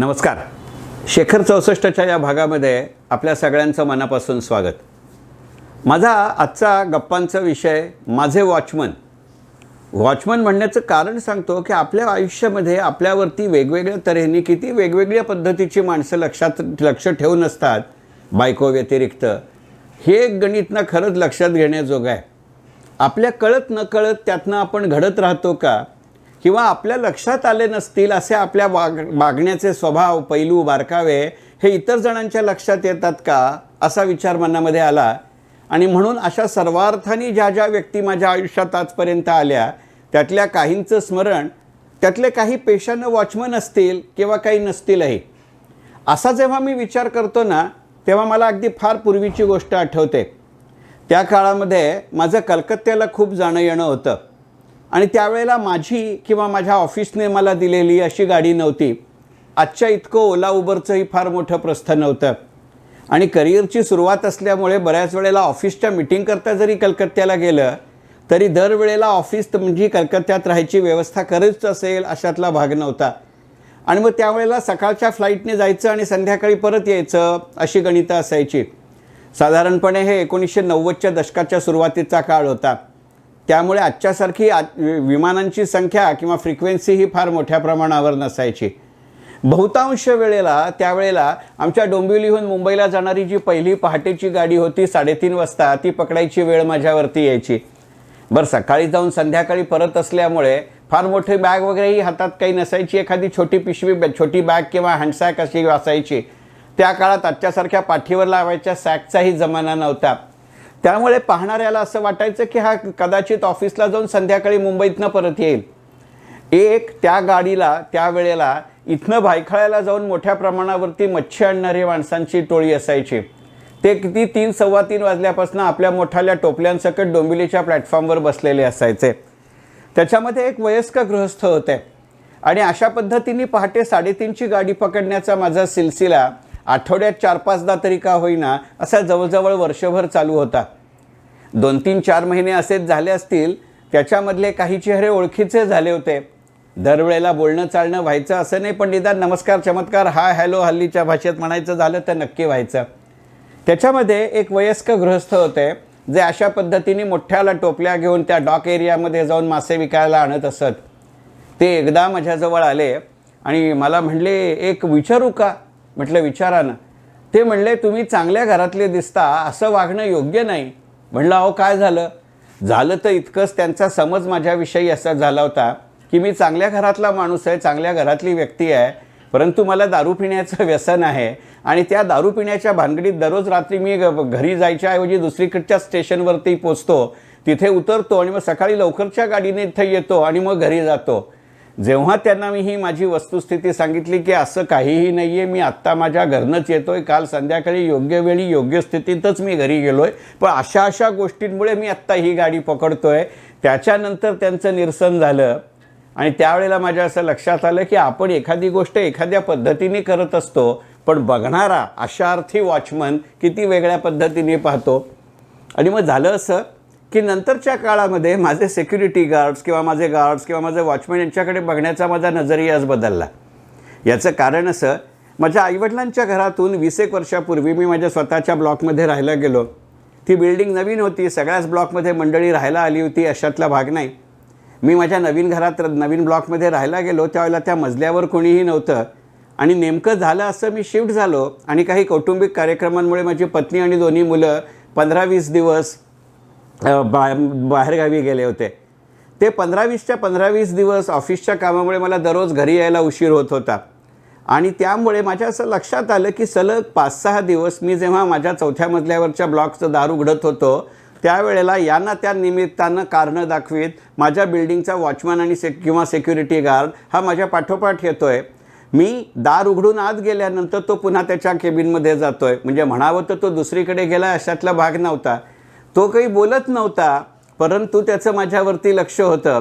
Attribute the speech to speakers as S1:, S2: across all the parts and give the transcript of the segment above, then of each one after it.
S1: नमस्कार. शेखर चौसष्टच्या या भागामध्ये आपल्या सगळ्यांचं मनापासून स्वागत. माझा आजचा गप्पांचा विषय माझे वॉचमन. वॉचमन म्हणण्याचं कारण सांगतो की आपल्या आयुष्यामध्ये आपल्यावरती वेगवेगळ्या तऱ्हेने किती वेगवेगळ्या पद्धतीची माणसं लक्षात लक्ष ठेवून असतात बायको व्यतिरिक्त हे एक गणित ना खरंच लक्षात घेण्याजोगं आहे. आपल्या कळत न कळत त्यातनं आपण घडत राहतो का? किंवा आपल्या लक्षात आले नसतील असे आपल्या वाग वागण्याचे स्वभाव पैलू बारकावे हे इतर जणांच्या लक्षात येतात का? असा विचार मनामध्ये आला. आणि म्हणून अशा सर्वार्थाने ज्या ज्या व्यक्ती माझ्या आयुष्यात आजपर्यंत आल्या त्यातल्या काहींचं स्मरण त्यातले काही पेशानं वॉचमन असतील किंवा काही नसतीलही. असा जेव्हा मी विचार करतो ना तेव्हा मला अगदी फार पूर्वीची गोष्ट आठवते. त्या काळामध्ये माझं कलकत्त्याला खूप जाणं येणं होतं. आणि त्यावेळेला माझी किंवा माझ्या ऑफिसने मला दिलेली अशी गाडी नव्हती. आजच्या इतकं ओला उबरचंही फार मोठं प्रस्थ नव्हतं. आणि करिअरची सुरुवात असल्यामुळे बऱ्याच वेळेला ऑफिसच्या मिटिंगकरता जरी कलकत्त्याला गेलं तरी दरवेळेला ऑफिस तर म्हणजे कलकत्त्यात राहायची व्यवस्था करत असेल अशातला भाग नव्हता. आणि मग त्यावेळेला सकाळच्या फ्लाईटने जायचं आणि संध्याकाळी परत यायचं अशी गणितं असायची. साधारणपणे हे एकोणीसशे नव्वदच्या दशकाच्या सुरुवातीचा काळ होता. त्यामुळे आजच्यासारखी आ विमानांची संख्या किंवा फ्रिक्वेन्सी ही फार मोठ्या प्रमाणावर नसायची. बहुतांश वेळेला त्यावेळेला आमच्या डोंबिवलीहून मुंबईला जाणारी जी पहिली पहाटेची गाडी होती साडेतीन वाजता ती पकडायची वेळ माझ्यावरती यायची. बरं सकाळी जाऊन संध्याकाळी परत असल्यामुळे फार मोठी बॅग वगैरेही हातात काही नसायची. एखादी छोटी पिशवी बॅ- छोटी बॅग किंवा हँडसॅक अशी असायची. त्या काळात आजच्यासारख्या पाठीवर लावायच्या सॅकचाही जमाना नव्हता. त्यामुळे पाहणाऱ्याला असं वाटायचं की हा कदाचित ऑफिसला जाऊन संध्याकाळी मुंबईतनं परत येईल. एक त्या गाडीला त्यावेळेला इथनं भायखळ्याला जाऊन मोठ्या प्रमाणावरती मच्छी आणणारी माणसांची टोळी असायची. ते किती तीन सव्वा तीन वाजल्यापासून आपल्या मोठाल्या टोपल्यांसकट डोंबिवलीच्या प्लॅटफॉर्मवर बसलेले असायचे. त्याच्यामध्ये एक वयस्क गृहस्थ होते. आणि अशा पद्धतीने पहाटे साडेतीनची गाडी पकडण्याचा माझा सिलसिला आठवड्यात चार पाचदा तरी का होईना असा जवळजवळ वर्षभर चालू होता. दोन तीन चार महिने असेच झाले असतील त्याच्यामधले काही चेहरे ओळखीचे झाले होते. दरवेळेला बोलणं चालणं व्हायचं असं नाही पण निदान नमस्कार चमत्कार हा हॅलो हल्लीच्या भाषेत म्हणायचं झालं तर नक्की व्हायचं. त्याच्यामध्ये एक वयस्क गृहस्थ होते जे अशा पद्धतीने मोठ्याला टोपल्या घेऊन त्या डॉक एरियामध्ये जाऊन मासे विकायला आणत असत. ते एकदा माझ्याजवळ आले आणि मला म्हणले एक विचारू का? म्हटलं विचारा ना. ते म्हणले तुम्ही चांगल्या घरातले दिसता असं वागणं योग्य नाही. म्हणलं अहो काय झालं? झालं तर इतकंच त्यांचा समज माझ्याविषयी असा झाला होता की मी चांगल्या घरातला माणूस आहे चांगल्या घरातली व्यक्ती आहे परंतु मला दारू पिण्याचं व्यसन आहे आणि त्या दारू पिण्याच्या भानगडीत दररोज रात्री मी घरी जायच्याऐवजी दुसरीकडच्या स्टेशनवरती पोचतो. तिथे उतरतो आणि मग सकाळी लवकरच्या गाडीने इथं येतो आणि मग घरी जातो. जेव्हा त्यांना मी ही माझी वस्तुस्थिती सांगितली की असं काहीही नाही आहे मी आत्ता माझ्या घरनंच येतो आहे काल संध्याकाळी योग्य वेळी योग्य स्थितीतच मी घरी गेलो आहे पण अशा अशा गोष्टींमुळे मी आत्ता ही गाडी पकडतोय. त्याच्यानंतर त्यांचं निरसन झालं आणि त्यावेळेला माझ्या असं लक्षात आलं की आपण एखादी गोष्ट एखाद्या पद्धतीने करत असतो पण बघणारा अशा अर्थी वॉचमन किती वेगळ्या पद्धतीने पाहतो. आणि मग झालं असं की नंतरच्या काळामध्ये माझे सिक्युरिटी गार्ड्स किंवा माझे गार्ड्स किंवा माझे वॉचमॅन यांच्याकडे बघण्याचा माझा नजरियाच बदलला. याचं कारण असं माझ्या आईवडिलांच्या घरातून वीस एक वर्षापूर्वी मी माझ्या स्वतःच्या ब्लॉकमध्ये राहायला गेलो. ती बिल्डिंग नवीन होती सगळ्याच ब्लॉकमध्ये मंडळी राहायला आली होती अशातला भाग नाही. मी माझ्या नवीन घरात नवीन ब्लॉकमध्ये राहायला गेलो त्यावेळेला त्या मजल्यावर कोणीही नव्हतं. आणि नेमकं झालं असं मी शिफ्ट झालो आणि काही कौटुंबिक कार्यक्रमांमुळे माझी पत्नी आणि दोन्ही मुलं पंधरा वीस दिवस बा बाहेरगावी गेले होते. ते पंधरा वीसच्या पंधरा वीस दिवस ऑफिसच्या कामामुळे मला दररोज घरी यायला उशीर होत होता. आणि त्यामुळे माझ्या असं लक्षात आलं की सलग पाच सहा दिवस मी जेव्हा माझ्या चौथ्या मजल्यावरच्या ब्लॉकचं दार उघडत होतो त्यावेळेला यांना त्या निमित्तानं कारणं दाखवीत माझ्या बिल्डिंगचा वॉचमॅन आणि सेक किंवा सिक्युरिटी गार्ड हा माझ्या पाठोपाठ येतो आहे मी दार उघडून आत गेल्यानंतर तो पुन्हा त्याच्या केबिनमध्ये जातो आहे म्हणजे म्हणावं तर तो दुसरीकडे गेला अशातला भाग नव्हता. तो काही बोलत नव्हता परंतु त्याचं माझ्यावरती लक्ष होतं.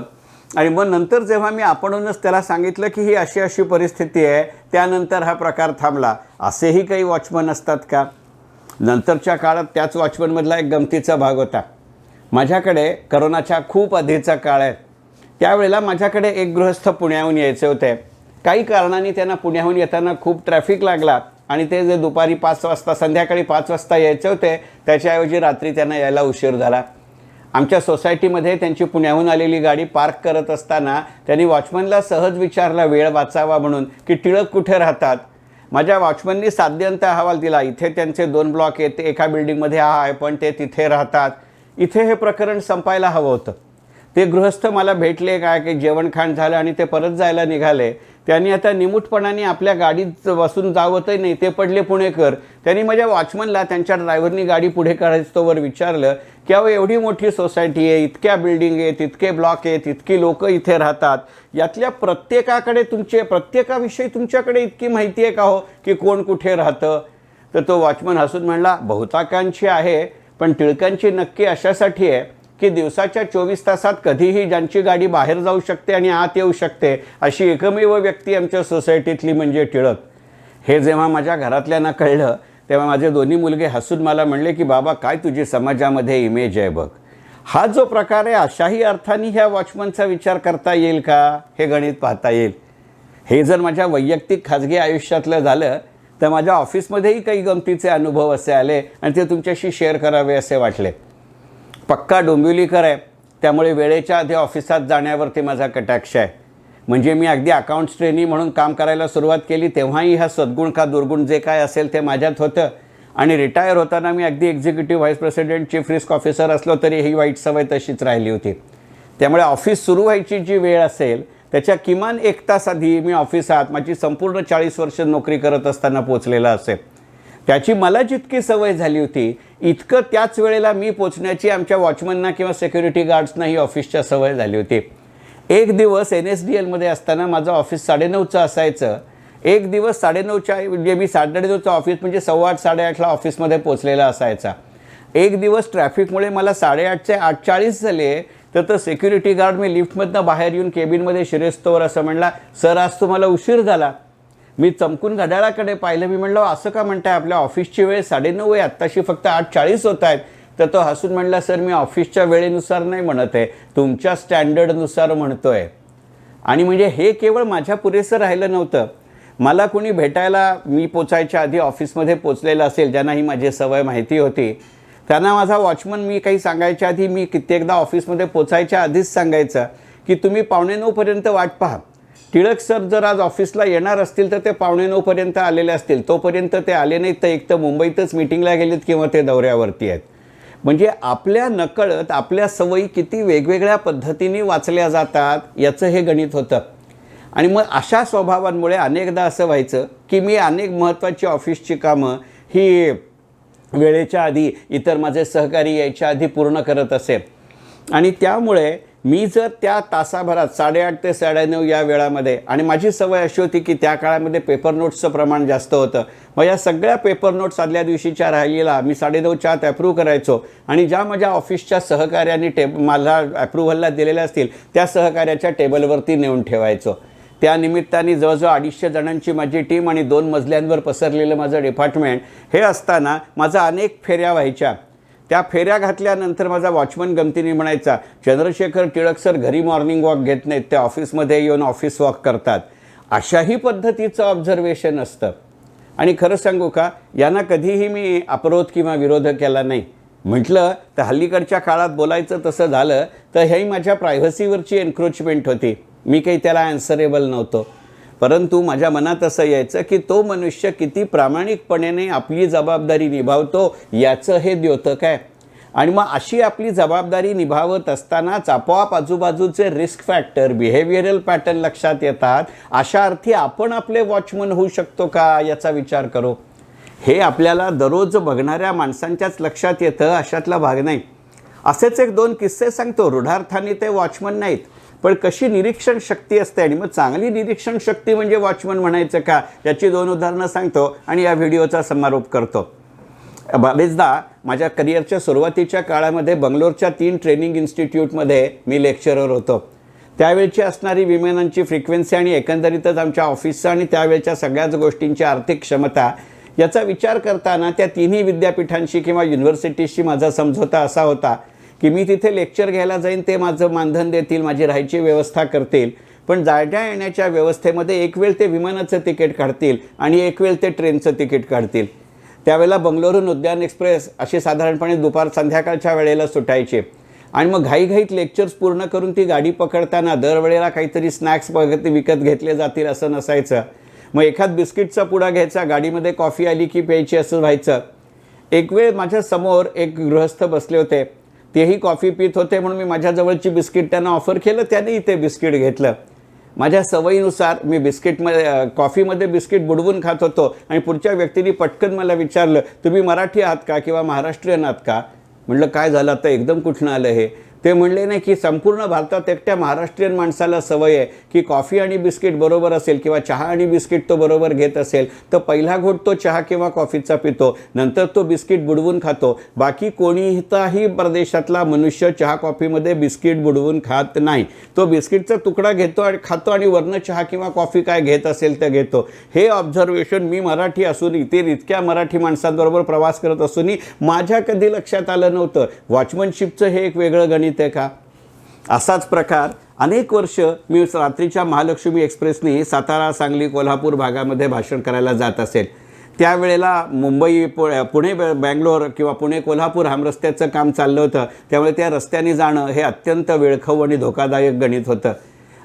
S1: आणि मग नंतर जेव्हा मी आपणूनच त्याला सांगितलं की ही अशी अशी परिस्थिती आहे त्यानंतर हा प्रकार थांबला. असेही काही वॉचमन असतात का? नंतरच्या काळात त्याच वॉचमनमधला एक गमतीचा भाग होता. माझ्याकडे करोनाच्या खूप आधीचा काळ आहे. त्यावेळेला माझ्याकडे एक गृहस्थ पुण्याहून यायचे होते. काही कारणाने त्यांना पुण्याहून येताना खूप ट्रॅफिक लागला. आणि ते जे दुपारी पाच वाजता संध्याकाळी पाच वाजता यायचे होते त्याच्याऐवजी रात्री त्यांना यायला उशीर झाला. आमच्या सोसायटीमध्ये त्यांची पुण्याहून आलेली गाडी पार्क करत असताना त्यांनी वॉचमनला सहज विचारला वेळ वाचावा म्हणून की टिळक कुठे राहतात? माझ्या वॉचमननी साध्यंत अहवाल दिला इथे त्यांचे दोन ब्लॉक आहेत एका बिल्डिंगमध्ये हा आहे पण ते तिथे राहतात. इथे हे प्रकरण संपायला हवं होतं. ते गृहस्थ मला भेटले काय की जेवण खाण झालं आणि ते परत जायला निघाले. त्यांनी आता निमूटपणाने आपल्या गाडीत बसून जावतही नाही. ते पडले पुणेकर. त्यांनी माझ्या वॉचमनला त्यांच्या ड्रायव्हरनी गाडी पुढे काढायचं विचारलं की अहो एवढी मोठी सोसायटी आहे इतक्या बिल्डिंग आहेत इतके ब्लॉक आहेत इतकी लोक इथे राहतात. यातल्या प्रत्येकाकडे तुमचे प्रत्येकाविषयी तुमच्याकडे इतकी माहिती आहे का हो की कोण कुठे राहतं? तर तो वॉचमन हसून म्हणला बहुतांकांची आहे पण टिळकांची नक्की अशासाठी आहे. की दिवसाच्या चोवीस तासात कधीही ज्यांची गाडी बाहेर जाऊ शकते आणि आत येऊ शकते अशी एकमेव व्यक्ती आमच्या सोसायटीतली म्हणजे टिळक. हे जेव्हा माझ्या घरातल्यांना कळलं तेव्हा माझे दोन्ही मुलगे हसून मला म्हणले की बाबा काय तुझी समाजामध्ये इमेज आहे बघ. हा जो प्रकार आहे अशाही अर्थाने ह्या वॉचमनचा विचार करता येईल का? हे गणित पाहता येईल. हे जर माझ्या वैयक्तिक खाजगी आयुष्यातलं झालं तर माझ्या ऑफिसमध्येही काही गमतीचे अनुभव असे आले आणि ते तुमच्याशी शेअर करावे असे वाटले. पक्का डोंबिवलीकर आहे. त्यामुळे वेळेच्या आधी ऑफिसात जाण्यावरती माझा कटाक्ष आहे. म्हणजे मी अगदी अकाउंट्स ट्रेनी म्हणून काम करायला सुरुवात केली तेव्हाही हा सद्गुण का दुर्गुण जे काय असेल ते माझ्यात होतं. आणि रिटायर होताना मी अगदी executive vice president chief risk officer असलो तरी ही वाईट सवय तशीच राहिली होती. त्यामुळे ऑफिस सुरू व्हायची जी वेळ असेल त्याच्या किमान एक तास आधी मी ऑफिसात माझी संपूर्ण चाळीस वर्ष नोकरी करत असताना पोचलेला असेल. त्याची मला जितकी सवय झाली होती इतकं त्याच वेळेला मी पोचण्याची आमच्या वॉचमनना किंवा सिक्युरिटी गार्ड्सना ही ऑफिसच्या सवय झाली होती. एक दिवस एन एस डी एलमध्ये असताना माझं ऑफिस साडेनऊचं असायचं. एक दिवस साडेनऊच्या म्हणजे मी साडेनऊचं ऑफिस म्हणजे सव्वा आठ साडेआठला ऑफिसमध्ये पोचलेला असायचा. एक दिवस ट्रॅफिकमुळे मला साडेआठचे आठ चाळीस झाले तर तो सिक्युरिटी गार्ड मी लिफ्टमधनं बाहेर येऊन केबिनमध्ये शिरेस्तोवर असं म्हणला सर आज तुम्हाला उशीर झाला. मी चमकून घड्याळाकडे पाहिलं. मी म्हणलं असं का म्हणताय? आपल्या ऑफिसची वेळ साडेनऊ आहे आत्ताशी फक्त आठ चाळीस होत आहेत. तर तो हसून म्हणला सर मी ऑफिसच्या वेळेनुसार नाही म्हणत आहे. तुमच्या स्टँडर्डनुसार म्हणतो आहे आणि म्हणजे हे केवळ माझ्या पुरेसं राहिलं नव्हतं. मला कोणी भेटायला मी पोचायच्या आधी ऑफिसमध्ये पोचलेलं असेल ज्यांना ही माझी सवय माहिती होती. त्यांना माझा वॉचमन मी काही सांगायच्या आधी मी कित्येकदा ऑफिसमध्ये पोचायच्या आधीच सांगायचं की तुम्ही पावणे नऊपर्यंत वाट पहा. टिळक सर जर आज ऑफिसला येणार असतील तर ते पावणे नऊपर्यंत आलेले असतील. तोपर्यंत ते आले नाहीत तर एक तर मुंबईतच मिटिंगला गेलेत किंवा ते दौऱ्यावरती आहेत. म्हणजे आपल्या नकळत आपल्या सवयी किती वेगवेगळ्या पद्धतीने वाचल्या जातात याचं हे गणित होतं. आणि मग अशा स्वभावांमुळे अनेकदा असं व्हायचं की मी अनेक महत्त्वाची ऑफिसची कामं ही वेळेच्या आधी इतर माझे सहकारी यायच्या आधी पूर्ण करत असे. आणि त्यामुळे मी जर त्या तासाभरात साडेआठ ते साडेनऊ या वेळामध्ये आणि माझी सवय अशी होती की त्या काळामध्ये पेपर नोट्सचं प्रमाण जास्त होतं. मग या सगळ्या पेपर नोट्स आदल्या दिवशीच्या राहिलेला मी साडेनऊच्या आत ॲप्रूव्ह करायचो. आणि ज्या माझ्या ऑफिसच्या सहकार्याने टेब मला ॲप्रुव्हलला दिलेल्या असतील त्या सहकार्याच्या टेबलवरती नेऊन ठेवायचो. त्या निमित्ताने जवळजवळ अडीचशे जणांची माझी टीम आणि दोन मजल्यांवर पसरलेलं माझं डिपार्टमेंट हे असताना माझा अनेक फेऱ्या व्हायच्या. त्या फेऱ्या घातल्यानंतर माझा वॉचमन गमतीने म्हणायचा चंद्रशेखर टिळक सर घरी मॉर्निंग वॉक घेत नाहीत ते ऑफिसमध्ये येऊन ऑफिस वॉक करतात. अशाही पद्धतीचं ऑब्झर्वेशन असतं. आणि खरं सांगू का यांना कधीही मी अपरोध किंवा विरोध केला नाही. म्हटलं तर हल्लीकडच्या काळात बोलायचं तसं झालं तर ही माझ्या प्रायव्हसीवरची एन्क्रोचमेंट होती. मी काही त्याला ॲन्सरेबल नव्हतो. परंतु माझ्या मनात असं यायचं की तो मनुष्य किती प्रामाणिकपणेने आपली जबाबदारी निभावतो याचं हे द्योतक आहे. आणि मग अशी आपली जबाबदारी निभावत असतानाच आपोआप आजूबाजूचे रिस्क फॅक्टर बिहेवियरल पॅटर्न लक्षात येतात. अशा अर्थी आपण आपले वॉचमन होऊ शकतो का याचा विचार करो. हे आपल्याला दररोज बघणाऱ्या माणसांच्याच लक्षात येतं अशातला भाग नाही. असेच एक दोन किस्से सांगतो. रूढार्थाने ते वॉचमन नाहीत. पण कशी निरीक्षण शक्ती असते आणि मग चांगली निरीक्षण शक्ती म्हणजे वॉचमन म्हणायचं का? याची दोन उदाहरणं सांगतो आणि या व्हिडिओचा समारोप करतो. बरेचदा माझ्या करिअरच्या सुरुवातीच्या काळामध्ये बंगलोरच्या तीन ट्रेनिंग इन्स्टिट्यूटमध्ये मी लेक्चरर होतो. त्यावेळची असणारी विमानांची फ्रिक्वेन्सी आणि एकंदरीतच आमच्या ऑफिसचं आणि त्यावेळच्या सगळ्याच गोष्टींची आर्थिक क्षमता याचा विचार करताना त्या तिन्ही विद्यापीठांशी किंवा युनिव्हर्सिटीशी माझा समझोता असा होता. की मी तिथे लेक्चर घ्यायला जाईन ते माझं मानधन देतील माझी राहायची व्यवस्था करतील. पण जाण्या येण्याच्या व्यवस्थेमध्ये एक वेळ ते विमानाचं तिकीट काढतील आणि एक वेळ ते ट्रेनचं तिकीट काढतील. त्यावेळेला बंगलोरून उद्यान एक्सप्रेस अशी साधारणपणे दुपार संध्याकाळच्या वेळेला सुटायचे. आणि मग घाईघाईत लेक्चर्स पूर्ण करून ती गाडी पकडताना दरवेळेला काहीतरी स्नॅक्स बघत विकत घेतले जातील असं नसायचं. मग एखाद बिस्किटचा पुडा घ्यायचा गाडीमध्ये कॉफी आली की प्यायची असं व्हायचं. एक वेळ माझ्यासमोर एक गृहस्थ बसले होते. तेही कॉफी पित होते म्हणून मी माझ्या जवळची बिस्किट त्यांना ऑफर केलं त्यानेही ते बिस्किट घेतलं. माझ्या सवयीनुसार मी बिस्किटमध्ये कॉफीमध्ये बिस्किट बुडवून खात होतो आणि पुढच्या व्यक्तीने पटकन मला विचारलं तुम्ही मराठी आहात का किंवा महाराष्ट्रीयन आहात का? म्हटलं काय झालं आता? एकदम कुठनं आलं हे? ते म्हणले नाही की संपूर्ण भारतात एकट्या महाराष्ट्रीयन माणसाला सवय आहे की कॉफी आणि बिस्किट बरोबर असेल किंवा चहा आणि बिस्किट तो बरोबर घेत असेल तर पहिला घोट तो चहा किंवा कॉफीचा पितो नंतर तो बिस्किट बुडवून खातो. बाकी कोणीताही प्रदेशातला मनुष्य चहा कॉफीमध्ये बिस्किट बुडवून खात नाही. तो बिस्किटचा तुकडा घेतो आणि खातो आणि वरनं चहा किंवा कॉफी काय घेत असेल तर घेतो. हे ऑब्झर्वेशन मी मराठी असून इतर इतक्या मराठी माणसांबरोबर प्रवास करत असूनही माझ्या कधी लक्षात आलं नव्हतं. वॉचमनशिपचं हे एक वेगळं गणित आहे का? असाच प्रकार अनेक वर्ष मी रात्रीच्या महालक्ष्मी एक्सप्रेसने सातारा सांगली कोल्हापूर भागामध्ये भाषण करायला जात असेल. त्यावेळेला मुंबई पु पुणे ब- बँगलोर किंवा पुणे कोल्हापूर हम रस्त्याचं काम चाललं होतं. त्यामुळे त्या रस्त्याने जाणं हे अत्यंत वेळखाऊ आणि धोकादायक गणित होतं.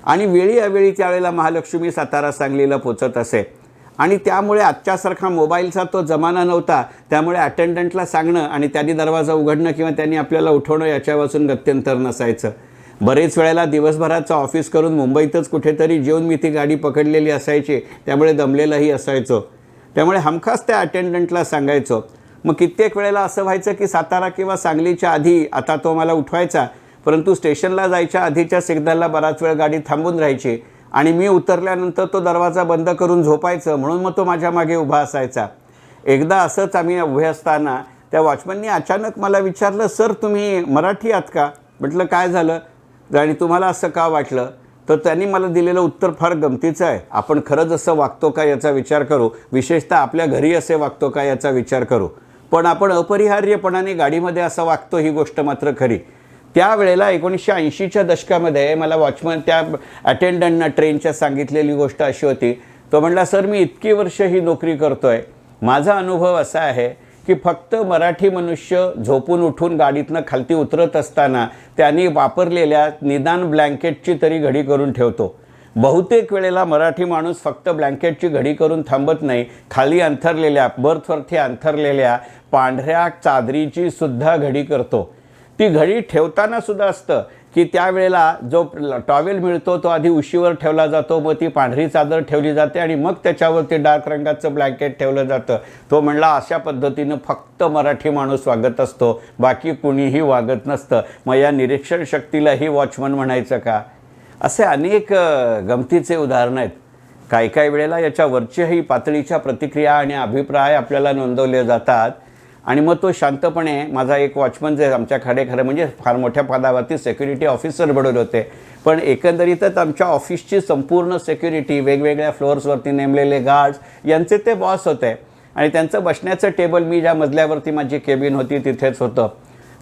S1: आणि वेळी अवेळी त्यावेळेला महालक्ष्मी सातारा सांगलीला पोचत असे. आणि त्यामुळे आजच्यासारखा मोबाईलचा तो जमाना नव्हता. त्यामुळे अटेंडंटला सांगणं आणि त्यांनी दरवाजा उघडणं किंवा त्यांनी आपल्याला उठवणं याच्यापासून गत्यंतर नसायचं. बरेच वेळेला दिवसभराचं ऑफिस करून मुंबईतच कुठेतरी जेवून मी ती गाडी पकडलेली असायची. त्यामुळे दमलेलाही असायचो. त्यामुळे हमखास त्या अटेंडंटला सांगायचो. मग कित्येक वेळेला असं व्हायचं की सातारा किंवा सांगलीच्या आधी आता तो मला उठवायचा परंतु स्टेशनला जायच्या आधीच्या सिग्नलला बराच वेळ गाडी थांबून राहायची. आणि मी उतरल्यानंतर तो दरवाजा बंद करून झोपायचं म्हणून मग तो माझ्या मागे उभा असायचा. एकदा असंच आम्ही उभे असताना त्या वॉचमननी अचानक मला विचारलं सर तुम्ही मराठी आहात का? म्हटलं काय झालं? आणि तुम्हाला असं का वाटलं? तर त्यांनी मला दिलेलं उत्तर फार गमतीचं आहे. आपण खरंच असं वागतो का याचा विचार करू? विशेषतः आपल्या घरी असे वागतो का याचा विचार करू? पण आपण अपरिहार्यपणाने गाडीमध्ये असं वागतो ही गोष्ट मात्र खरी. त्यावेळेला एकोणीसशे ऐंशीच्या दशकामध्ये मला वॉचमन त्या अटेंडंटनं ट्रेनच्या सांगितलेली गोष्ट अशी होती. तो म्हणला सर मी इतकी वर्ष ही नोकरी करतो आहे माझा अनुभव असा आहे की फक्त मराठी मनुष्य झोपून उठून गाडीतनं खालती उतरत असताना त्यांनी वापरलेल्या निदान ब्लँकेटची तरी घडी करून ठेवतो. बहुतेक वेळेला मराठी माणूस फक्त ब्लँकेटची घडी करून थांबत नाही. खाली अंथरलेल्या बर्थवरती अंथरलेल्या पांढऱ्या चादरीची सुद्धा घडी करतो. ती घडी ठेवताना सुद्धा असतं की त्यावेळेला जो टॉवेल मिळतो तो आधी उशीवर ठेवला जातो मग ती पांढरी चादर ठेवली जाते आणि मग त्याच्यावरती डार्क रंगाचं ब्लँकेट ठेवलं जातं. तो म्हणला अशा पद्धतीनं फक्त मराठी माणूस वागत असतो बाकी कुणीही वागत नसतं. मग या निरीक्षण शक्तीलाही वॉचमन म्हणायचं का? असे अनेक गमतीचे उदाहरणं आहेत. काही काही वेळेला याच्या वरच्याही पातळीच्या प्रतिक्रिया आणि अभिप्राय आपल्याला नोंदवले जातात. आणि मग तो शांतपणे माझा एक वॉचमन जे आमच्या खडे खरं म्हणजे फार मोठ्या पदावरती सेक्युरिटी ऑफिसर बनवले होते. पण एकंदरीतच आमच्या ऑफिसची संपूर्ण सेक्युरिटी वेगवेगळ्या फ्लोअर्सवरती नेमलेले गार्ड्स यांचे ते बॉस होते. आणि त्यांचं बसण्याचं टेबल मी ज्या मजल्यावरती माझी केबिन होती तिथेच होतं.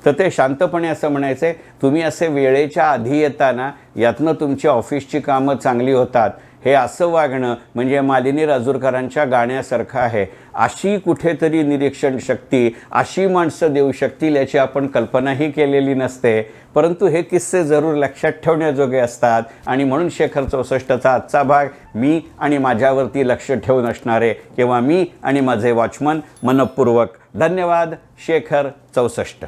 S1: तर ते शांतपणे असं म्हणायचे तुम्ही असे वेळेच्या आधी येताना यातनं तुमची ऑफिसची कामं चांगली होतात. हे असं वागणं म्हणजे मालिनी राजूरकरांच्या गाण्यासारखं आहे. अशी कुठेतरी निरीक्षण शक्ती अशी माणसं देऊ शकतील याची आपण कल्पनाही केलेली नसते. परंतु हे किस्से जरूर लक्षात ठेवण्याजोगे असतात आणि म्हणून शेखर चौसष्टचा आजचा भाग मी आणि माझ्यावरती लक्ष ठेवून असणारे किंवा मी आणि माझे वॉचमन मनपूर्वक. धन्यवाद शेखर चौसष्ट.